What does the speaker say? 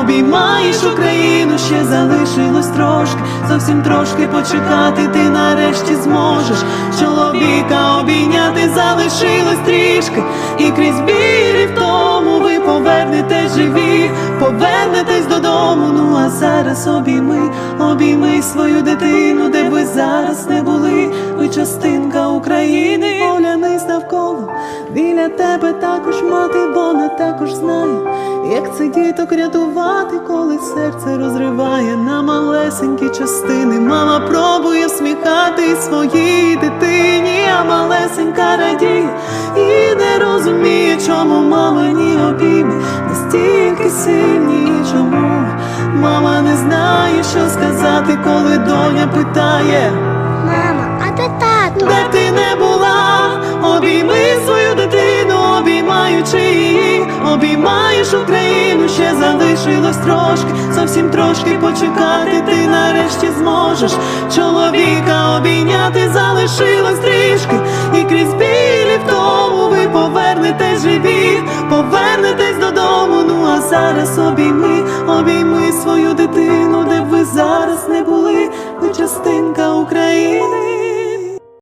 обіймаєш Україну, ще залишилось трошки, зовсім трошки почекати, ти нарешті зможеш. Чоловіка обійняти, залишилось трішки, і крізь білі в тому ви повернетесь живі, повернетесь додому. Ну а зараз обійми, обійми свою дитину, де ви зараз не були, ви частинка України, оглянись навколо. Біля тебе також мати, вона також знає, як це діток рятувати, коли серце розриває на малесенькі частини. Мама пробує всміхати своїй дитині, а малесенька радіє і не розуміє, чому мамині обійми настільки сильні, і чому мама не знає, що сказати, коли доня питає. Мама, а де тато? Обіймаєш Україну, ще залишилось трошки, зовсім трошки почекати, ти нарешті зможеш. Чоловіка обійняти, залишилось трішки, і крізь білі в ви повернетесь живі, повернетесь додому. Ну а зараз обійми,